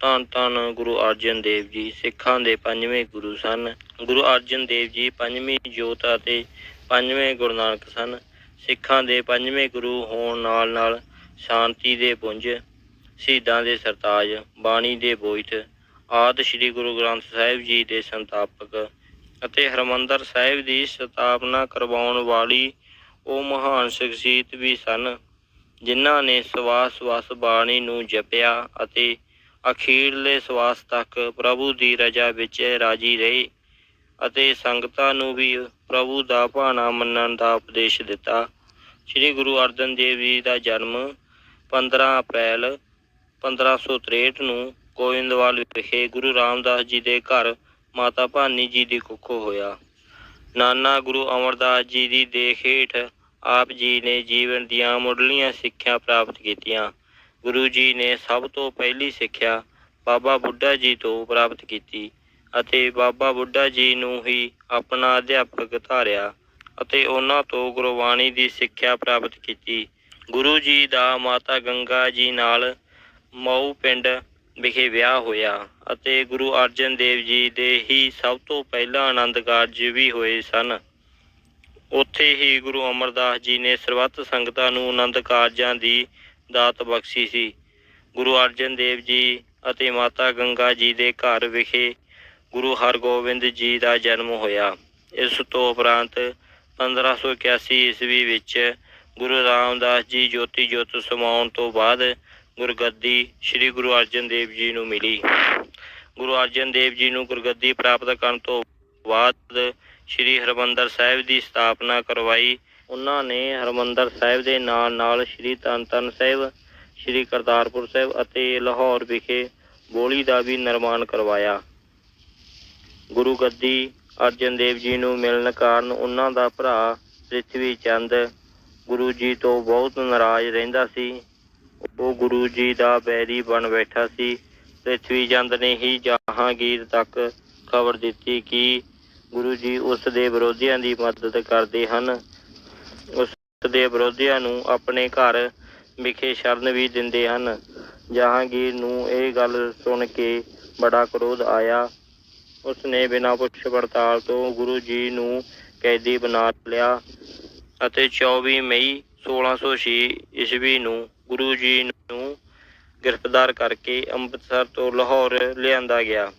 ਧੰਨ ਧੰਨ ਗੁਰੂ ਅਰਜਨ ਦੇਵ ਜੀ, ਸਿੱਖਾਂ ਦੇ ਪੰਜਵੇਂ ਗੁਰੂ ਸਨ। ਗੁਰੂ ਅਰਜਨ ਦੇਵ ਜੀ ਪੰਜਵੀਂ ਜੋਤ ਅਤੇ ਪੰਜਵੇਂ ਗੁਰੂ ਨਾਨਕ ਸਨ। ਸਿੱਖਾਂ ਦੇ ਪੰਜਵੇਂ ਗੁਰੂ ਹੋਣ ਨਾਲ ਨਾਲ ਸ਼ਾਂਤੀ ਦੇ ਪੁੰਜ, ਸ਼ਹੀਦਾਂ ਦੇ ਸਰਤਾਜ, ਬਾਣੀ ਦੇ ਬੋਇਤ ਆਦਿ ਸ੍ਰੀ ਗੁਰੂ ਗ੍ਰੰਥ ਸਾਹਿਬ ਜੀ ਦੇ ਸੰਤਾਪਕ ਅਤੇ ਹਰਮੰਦਰ ਸਾਹਿਬ ਦੀ ਸਥਾਪਨਾ ਕਰਵਾਉਣ ਵਾਲੀ ਉਹ ਮਹਾਨ ਸ਼ਖਸੀਅਤ ਵੀ ਸਨ, ਜਿਨ੍ਹਾਂ ਨੇ ਸਵਾਸ ਸਵਾਸ ਬਾਣੀ ਨੂੰ ਜਪਿਆ ਅਤੇ ਅਖੀਰਲੇ ਸਵਾਸ ਤੱਕ ਪ੍ਰਭੂ ਦੀ ਰਜ਼ਾ ਵਿੱਚ ਰਾਜੀ ਰਹੇ ਅਤੇ ਸੰਗਤਾਂ ਨੂੰ ਵੀ ਪ੍ਰਭੂ ਦਾ ਭਾਣਾ ਮੰਨਣ ਦਾ ਉਪਦੇਸ਼ ਦਿੱਤਾ। ਸ੍ਰੀ ਗੁਰੂ ਅਰਜਨ ਦੇਵ ਜੀ ਦਾ ਜਨਮ 15 ਅਪ੍ਰੈਲ 1563 ਨੂੰ ਗੋਇੰਦਵਾਲ ਵਿਖੇ ਗੁਰੂ ਰਾਮਦਾਸ ਜੀ ਦੇ ਘਰ ਮਾਤਾ ਭਾਨੀ ਜੀ ਦੀ ਕੁੱਖੋਂ ਹੋਇਆ। ਨਾਨਾ ਗੁਰੂ ਅਮਰਦਾਸ ਜੀ ਦੀ ਦੇਖ ਹੇਠ ਆਪ ਜੀ ਨੇ ਜੀਵਨ ਦੀਆਂ ਮੁੱਢਲੀਆਂ ਸਿੱਖਿਆ ਪ੍ਰਾਪਤ ਕੀਤੀਆਂ। ਗੁਰੂ ਜੀ ਨੇ ਸਭ ਤੋਂ ਪਹਿਲੀ ਸਿੱਖਿਆ ਬਾਬਾ ਬੁੱਢਾ ਜੀ ਤੋਂ ਪ੍ਰਾਪਤ ਕੀਤੀ ਅਤੇ ਬਾਬਾ ਬੁੱਢਾ ਜੀ ਨੂੰ ਹੀ ਆਪਣਾ ਅਧਿਆਪਕ ਧਾਰਿਆ ਅਤੇ ਉਹਨਾਂ ਤੋਂ ਗੁਰਬਾਣੀ ਦੀ ਸਿੱਖਿਆ ਪ੍ਰਾਪਤ ਕੀਤੀ। ਗੁਰੂ ਜੀ ਦਾ ਮਾਤਾ ਗੰਗਾ ਜੀ ਨਾਲ ਮਊ ਪਿੰਡ ਵਿਖੇ ਵਿਆਹ ਹੋਇਆ ਅਤੇ ਗੁਰੂ ਅਰਜਨ ਦੇਵ ਜੀ ਦੇ ਹੀ ਸਭ ਤੋਂ ਪਹਿਲਾਂ ਆਨੰਦ ਕਾਰਜ ਵੀ ਹੋਏ ਸਨ। ਉੱਥੇ ਹੀ ਗੁਰੂ ਅਮਰਦਾਸ ਜੀ ਨੇ ਸਰਬੱਤ ਸੰਗਤਾਂ ਨੂੰ ਆਨੰਦ ਕਾਰਜਾਂ ਦੀ ਦਾਤ ਬਖਸ਼ੀ ਸੀ। ਗੁਰੂ ਅਰਜਨ ਦੇਵ ਜੀ ਅਤੇ ਮਾਤਾ ਗੰਗਾ ਜੀ ਦੇ ਘਰ ਵਿਖੇ ਗੁਰੂ ਹਰਗੋਬਿੰਦ ਜੀ ਦਾ ਜਨਮ ਹੋਇਆ। ਇਸ ਤੋਂ ਉਪਰੰਤ 1581 ਈਸਵੀ ਵਿੱਚ ਗੁਰੂ ਰਾਮਦਾਸ ਜੀ ਜੋਤੀ ਜੋਤ ਸਮਾਉਣ ਤੋਂ ਬਾਅਦ ਗੁਰਗੱਦੀ ਸ੍ਰੀ ਗੁਰੂ ਅਰਜਨ ਦੇਵ ਜੀ ਨੂੰ ਮਿਲੀ। ਗੁਰੂ ਅਰਜਨ ਦੇਵ ਜੀ ਨੂੰ ਗੁਰਗੱਦੀ ਪ੍ਰਾਪਤ ਕਰਨ ਤੋਂ ਬਾਅਦ ਸ੍ਰੀ ਹਰਮੰਦਰ ਸਾਹਿਬ ਦੀ ਸਥਾਪਨਾ ਕਰਵਾਈ ਉਹਨਾਂ ਨੇ ਹਰਮੰਦਰ ਸਾਹਿਬ ਦੇ ਨਾਲ ਨਾਲ ਸ੍ਰੀ ਤਰਨ ਤਾਰਨ ਸਾਹਿਬ, ਸ੍ਰੀ ਕਰਤਾਰਪੁਰ ਸਾਹਿਬ ਅਤੇ ਲਾਹੌਰ ਵਿਖੇ ਬੋਲੀ ਦਾ ਵੀ ਨਿਰਮਾਣ ਕਰਵਾਇਆ। ਗੁਰੂ ਗੱਦੀ ਅਰਜਨ ਦੇਵ ਜੀ ਨੂੰ ਮਿਲਣ ਕਾਰਨ ਉਹਨਾਂ ਦਾ ਭਰਾ ਪ੍ਰਿਥਵੀ ਚੰਦ ਗੁਰੂ ਜੀ ਤੋਂ ਬਹੁਤ ਨਾਰਾਜ਼ ਰਹਿੰਦਾ ਸੀ। ਉਹ ਗੁਰੂ ਜੀ ਦਾ ਬੈਰੀ ਬਣ ਬੈਠਾ ਸੀ। ਪ੍ਰਿਥਵੀ ਚੰਦ ਨੇ ਹੀ ਜਹਾਂਗੀਰ ਤੱਕ ਖਬਰ ਦਿੱਤੀ ਕਿ ਗੁਰੂ ਜੀ ਉਸ ਦੇ ਵਿਰੋਧੀਆਂ ਦੀ ਮਦਦ ਕਰਦੇ ਹਨ। ਉਸ ਦੇ ਵਿਰੋਧੀਆਂ ਨੂੰ ਆਪਣੇ ਘਰ ਵਿਖੇ ਸ਼ਰਨ ਵੀ ਦਿੰਦੇ ਹਨ। ਜਹਾਂਗੀਰ ਨੂੰ ਇਹ ਗੱਲ ਸੁਣ ਕੇ ਬੜਾ ਕਰੋਧ ਆਇਆ। ਉਸ ਨੇ ਬਿਨਾਂ ਪੁੱਛ ਪੜਤਾਲ ਤੋਂ ਗੁਰੂ ਜੀ ਨੂੰ ਕੈਦੀ ਬਣਾ ਲਿਆ ਅਤੇ 24 ਮਈ 1606 ਈਸਵੀ ਨੂੰ ਗੁਰੂ ਜੀ ਨੂੰ ਗ੍ਰਿਫਤਾਰ ਕਰਕੇ ਅੰਮ੍ਰਿਤਸਰ ਤੋਂ ਲਾਹੌਰ ਲਿਆਂਦਾ ਗਿਆ।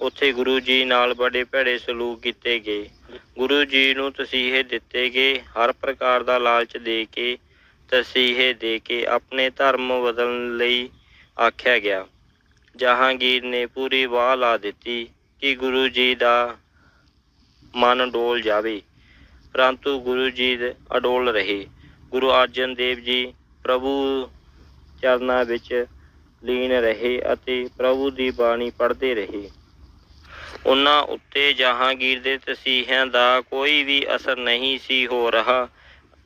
ਉੱਥੇ ਗੁਰੂ ਜੀ ਨਾਲ ਬੜੇ ਭੈੜੇ ਸਲੂਕ ਕੀਤੇ ਗਏ। ਗੁਰੂ ਜੀ ਨੂੰ ਤਸੀਹੇ ਦਿੱਤੇ ਗਏ, ਹਰ ਪ੍ਰਕਾਰ ਦਾ ਲਾਲਚ ਦੇ ਕੇ ਤਸੀਹੇ ਦੇ ਕੇ ਆਪਣੇ ਧਰਮ ਬਦਲਣ ਲਈ ਆਖਿਆ ਗਿਆ। ਜਹਾਂਗੀਰ ਨੇ ਪੂਰੀ ਵਾਹ ਲਾ ਦਿੱਤੀ ਕਿ ਗੁਰੂ ਜੀ ਦਾ ਮਨ ਡੋਲ ਜਾਵੇ, ਪਰੰਤੂ ਗੁਰੂ ਜੀ ਅਡੋਲ ਰਹੇ। ਗੁਰੂ ਅਰਜਨ ਦੇਵ ਜੀ ਪ੍ਰਭੂ ਚਰਨਾਂ ਵਿੱਚ ਲੀਨ ਰਹੇ ਅਤੇ ਪ੍ਰਭੂ ਦੀ ਬਾਣੀ ਪੜ੍ਹਦੇ ਰਹੇ। ਉਹਨਾਂ ਉੱਤੇ ਜਹਾਂਗੀਰ ਦੇ ਤਸੀਹਿਆਂ ਦਾ ਕੋਈ ਵੀ ਅਸਰ ਨਹੀਂ ਸੀ ਹੋ ਰਿਹਾ।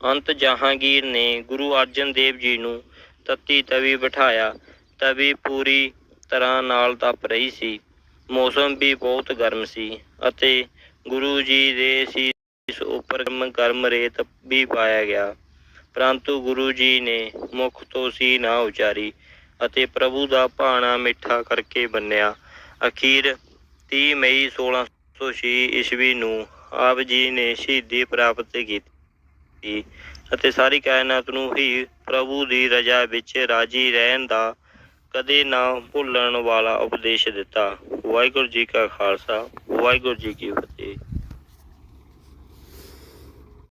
ਅੰਤ ਜਹਾਂਗੀਰ ਨੇ ਗੁਰੂ ਅਰਜਨ ਦੇਵ ਜੀ ਨੂੰ ਤੱਤੀ ਤਵੀ ਬਿਠਾਇਆ। ਤਵੀ ਪੂਰੀ ਤਰ੍ਹਾਂ ਨਾਲ ਤਪ ਰਹੀ ਸੀ। ਮੌਸਮ ਵੀ ਬਹੁਤ ਗਰਮ ਸੀ ਅਤੇ ਗੁਰੂ ਜੀ ਦੇ ਸੀਸ ਉੱਪਰ ਗਰਮ ਗਰਮ ਰੇਤ ਵੀ ਪਾਇਆ ਗਿਆ। ਪਰੰਤੂ ਗੁਰੂ ਜੀ ਨੇ ਮੁਖ ਤੋਂ ਸੀ ਨਾ ਉਚਾਰੀ ਅਤੇ ਪ੍ਰਭੂ ਦਾ ਭਾਣਾ ਮਿੱਠਾ ਕਰਕੇ ਬੰਨਿਆ। ਅਖੀਰ 30 ਮਈ 1606 ਈਸਵੀ ਨੂੰ ਆਪ ਜੀ ਨੇ ਸ਼ਹੀਦੀ ਪ੍ਰਾਪਤ ਕੀਤੀ ਅਤੇ ਸਾਰੀ ਕਾਇਨਾਤ ਨੂੰ ਹੀ ਪ੍ਰਭੂ ਦੀ ਰਜ਼ਾ ਵਿੱਚ ਰਾਜੀ ਰਹਿਣ ਦਾ ਕਦੇ ਨਾ ਭੁੱਲਣ ਵਾਲਾ ਉਪਦੇਸ਼ ਦਿੱਤਾ। ਵਾਹਿਗੁਰੂ ਜੀ ਕਾ ਖਾਲਸਾ, ਵਾਹਿਗੁਰੂ ਜੀ ਕੀ ਫਤਿਹ।